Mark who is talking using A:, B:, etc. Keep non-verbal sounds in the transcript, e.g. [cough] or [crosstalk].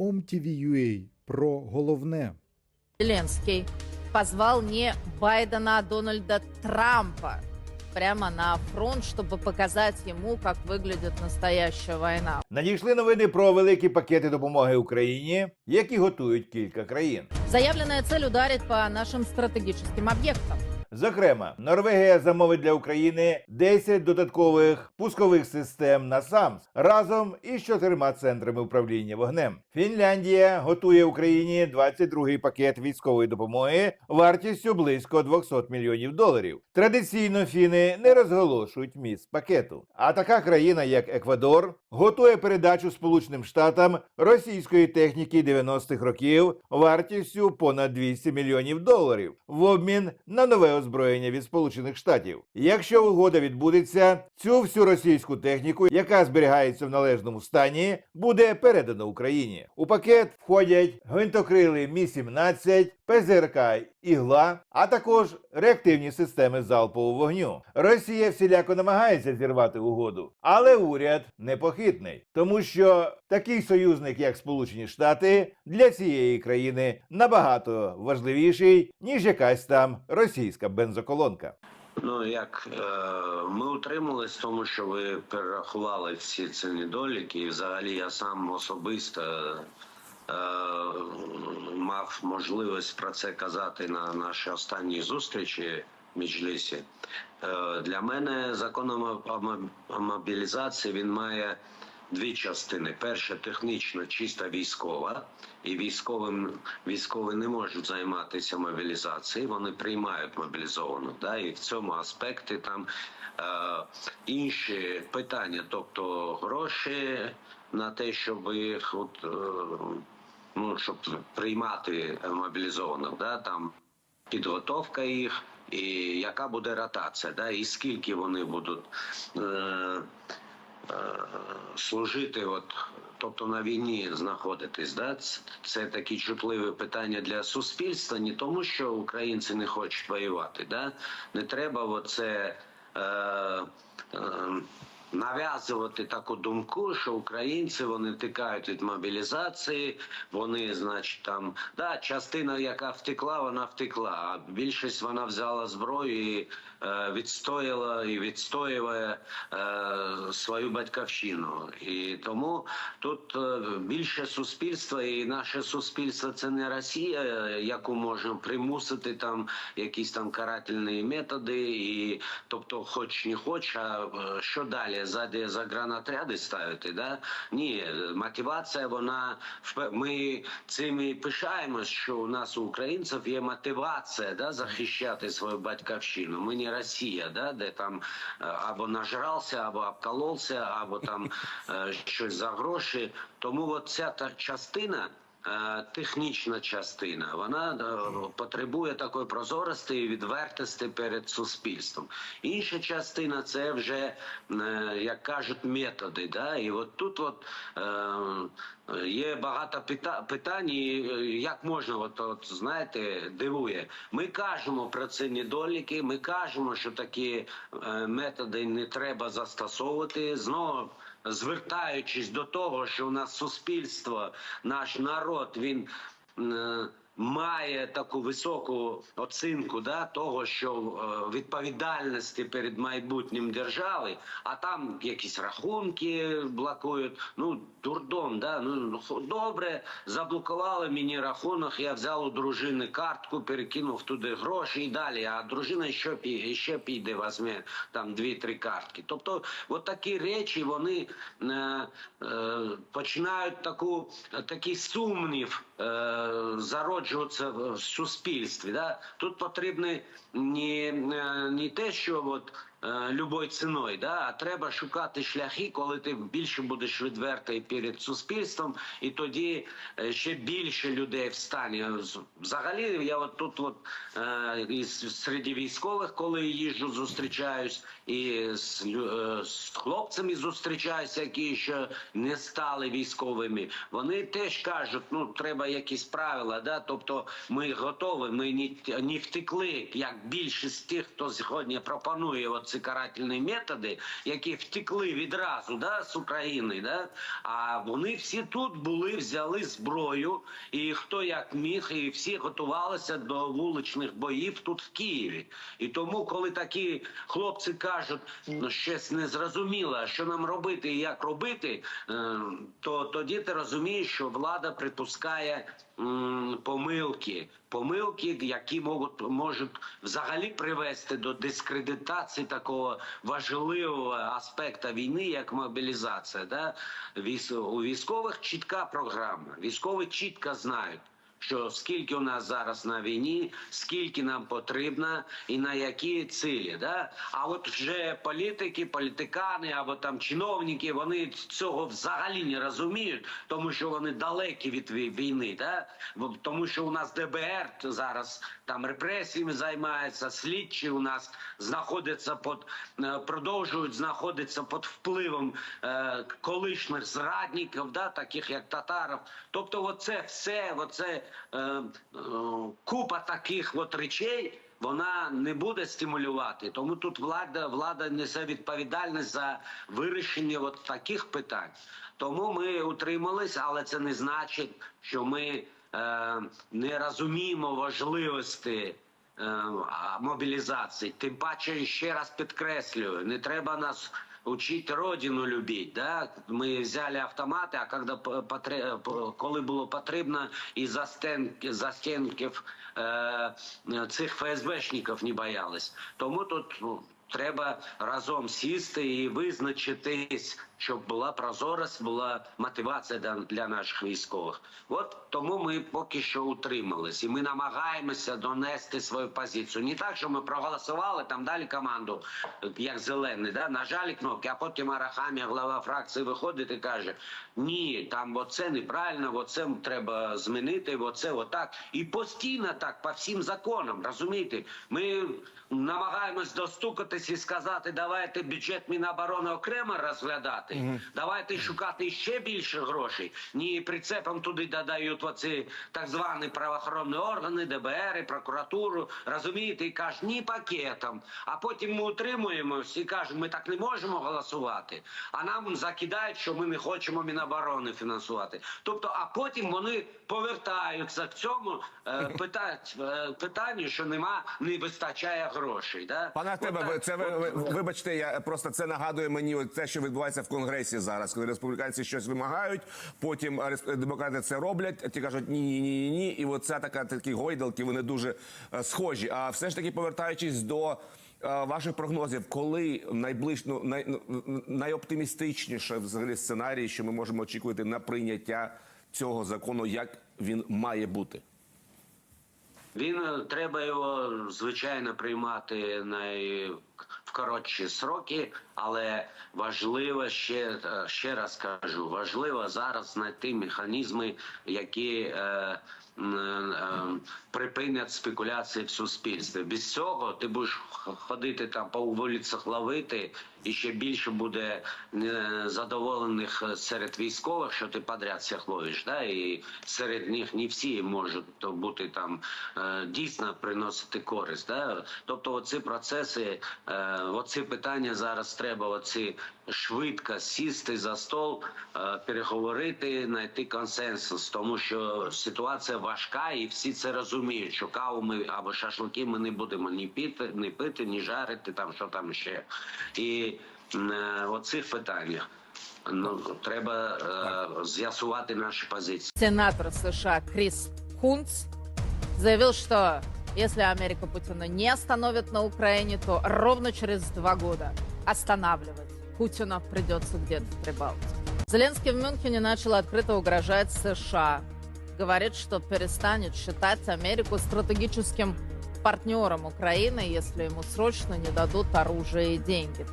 A: OMTV.ua про головне.
B: Зеленский позвал не Байдена, а Дональда Трампа прямо на фронт, чтобы показать ему, как выглядит настоящая война.
C: Надійшли новини про великі пакети допомоги Україні, які готують кілька країн.
B: Заявленная цель ударит по нашим стратегическим объектам.
C: Зокрема, Норвегія замовить для України 10 додаткових пускових систем на САМС разом із чотирма центрами управління вогнем. Фінляндія готує Україні 22-й пакет військової допомоги вартістю близько 200 мільйонів доларів. Традиційно фіни не розголошують міст пакету. А така країна, як Еквадор, готує передачу Сполученим Штатам російської техніки 90-х років вартістю понад 200 мільйонів доларів в обмін на нове озброєння від Сполучених Штатів. Якщо угода відбудеться, цю всю російську техніку, яка зберігається в належному стані, буде передано Україні. У пакет входять гвинтокрили Мі 17 ПЗРК Ігла, а також реактивні системи залпового вогню. Росія всіляко намагається зірвати угоду, але уряд непохитний, тому що такий союзник, як Сполучені Штати, для цієї країни набагато важливіший ніж якась там російська бензоколонка.
D: Ну як е, ми утримались, в тому що ви перерахували всі ці недоліки, і взагалі я сам особисто мав можливість про це казати на нашій останній зустрічі в Меджлісі. Е, для мене закон о мобілізації він має дві частини: перша технічно чисто військова, і військовим військові не можуть займатися мобілізацією. Вони приймають мобілізованих. Да? І в цьому аспекті там е, інші питання, тобто гроші на те, щоб їх от, е, ну, щоб приймати мобілізованих, да? там підготовка їх. І яка буде ротація, да, і скільки вони будуть е, е, служити, от, тобто на війні знаходитись, да? Це, це такі чутливі питання для суспільства, не тому, що українці не хочуть воювати. Да? Не треба оце, е, е, нав'язувати таку думку, що українці вони тикають від мобілізації, вони, значить, там да, частина, яка втекла, вона втекла. А більшість вона взяла зброю і відстояла і відстоює е, свою батьківщину. І тому тут е, більше суспільства, і наше суспільство це не Росія, е, яку можна примусити там якісь там карательні методи, і тобто, хоч не хоч, а е, що далі? Ззаді загранотряди ставити? Да? Ні, мотивація, вона ми цим і пишаємось, що у нас у українців є мотивація да, захищати свою батьківщину. Ми не Росія, да, де там е, або нажрався, або обкололся, або там е, [laughs] щось за гроші. Тому от ця та частина. Е, Технічна частина вона е, потребує такої прозорості і відвертості перед суспільством. Інша частина це вже, е, як кажуть, методи. Да? І от тут от, е, є багато пита- питань, як можна, от, от знаєте, дивує. Ми кажемо про це недоліки, ми кажемо, що такі методи не треба застосовувати. Знову звертаючись до того, що у нас суспільство, наш народ, він. Має таку високу оцінку да, того, що е, відповідальності перед майбутнім держави, а там якісь рахунки блокують. Ну, дурдом, да? ну добре, заблокували мені рахунок, я взяв у дружини картку, перекинув туди гроші і далі. А дружина ще піде, ще піде, візьме там дві-три картки. Тобто, от такі речі вони е, е, починають таку, такий сумнів е, зароджуватися в суспільстві. Да? Тут потрібно не, не те, що от, любою ціною, да? а треба шукати шляхи, коли ти більше будеш відвертий перед суспільством, і тоді е, ще більше людей встане. Взагалі, я от тут от, е, із серед військових, коли їжджу, зустрічаюсь, і з, е, з хлопцями зустрічаюся, які ще не стали військовими. Вони теж кажуть, ну треба якісь правила, да? тобто ми готові, ми не, не втекли, як більшість тих, хто сьогодні пропонує оце оці карательні методи, які втекли відразу да, з України. Да? А вони всі тут були, взяли зброю, і хто як міг, і всі готувалися до вуличних боїв тут в Києві. І тому, коли такі хлопці кажуть, ну щось незрозуміло, що нам робити і як робити, е, то тоді ти розумієш, що влада припускає помилки, помилки, які можуть, можуть взагалі привести до дискредитації такого важливого аспекту війни, як мобілізація. Да? У військових чітка програма. Військові чітко знають. Що скільки у нас зараз на війні, скільки нам потрібно і на які цілі, да? А от вже політики, політикани або там чиновники, вони цього взагалі не розуміють, тому що вони далекі від війни, да? Тому що у нас ДБР зараз там репресіями займається, слідчі у нас знаходяться під, е, продовжують знаходитися під впливом е, колишніх зрадників, да, таких як татарів. Тобто, оце все, оце е, е, купа таких от речей. Вона не буде стимулювати, тому тут влада влада несе відповідальність за вирішення от таких питань. Тому ми утримались, але це не значить, що ми не розуміємо важливості е, мобілізації. Тим паче, ще раз підкреслюю, не треба нас учити родину любити. Да? Ми взяли автомати, а коли, потре- коли було потрібно, і за стенки, за стінків е, цих ФСБшників не боялись. Тому тут ну, треба разом сісти і визначитись, щоб була прозорість, була мотивація для, наших військових. От тому ми поки що утримались, і ми намагаємося донести свою позицію. Не так, що ми проголосували там далі команду, як зелений, да нажали кнопки, а потім Арахамія, глава фракції, виходить і каже: ні, там оце неправильно, оце треба змінити, оце отак. І постійно так по всім законам. Розумієте, ми намагаємось достукатись і сказати, давайте бюджет Міноборони окремо розглядати, давайте шукати ще більше грошей. Ні, прицепом туди додають оці так звані правоохоронні органи, ДБР, і прокуратуру. Розумієте, і кажуть, ні пакетом. А потім ми утримуємось і кажемо, ми так не можемо голосувати. А нам закидають, що ми не хочемо Міноборони фінансувати. Тобто, а потім вони повертаються к цьому е, е, питанню, що нема, не вистачає грошей. Да?
A: Пане ви-
D: так.
A: Це ви, ви- вибачте, я просто це нагадує мені те, що відбувається в конгресі зараз, коли республіканці щось вимагають, потім демократи це роблять, ті кажуть ні, ні, ні, ні. І от це така такі гойдалки, вони дуже е, схожі. А все ж таки, повертаючись до. е, Ваших прогнозів, коли найближ, ну, най, ну, найоптимістичніше взагалі сценарій, що ми можемо очікувати на прийняття цього закону, як він має бути?
D: Він е, треба його звичайно приймати най в коротші сроки, але важливо ще е, ще раз кажу, важливо зараз знайти механізми, які е, м, е, припинять спекуляції в суспільстві. Без цього ти будеш ходити там по вулицях ловити, і ще більше буде незадоволених е, серед військових, що ти подряд всіх ловиш. Да? І серед них не всі можуть бути там е, дійсно приносити користь. Да? Тобто, оці процеси, е, оці питання зараз треба оці швидко сісти за стол, е, переговорити, знайти консенсус, тому що ситуація важка, і всі це розуміють, що каву ми або шашлики ми не будемо ні пити, ні пити, ні жарити, там що там ще. І е, оцих питаннях. Ну треба е, з'ясувати наші позиції.
B: Сенатор США Крис Кунц заявил, что если Америка Путина не остановит на Украине, то ровно через два года останавливать Путина придется где-то в Прибалтике. Зеленский в Мюнхене начал открыто угрожать США. Говорит, что перестанет считать Америку стратегическим партнером Украины, если ему срочно не дадут оружие и деньги.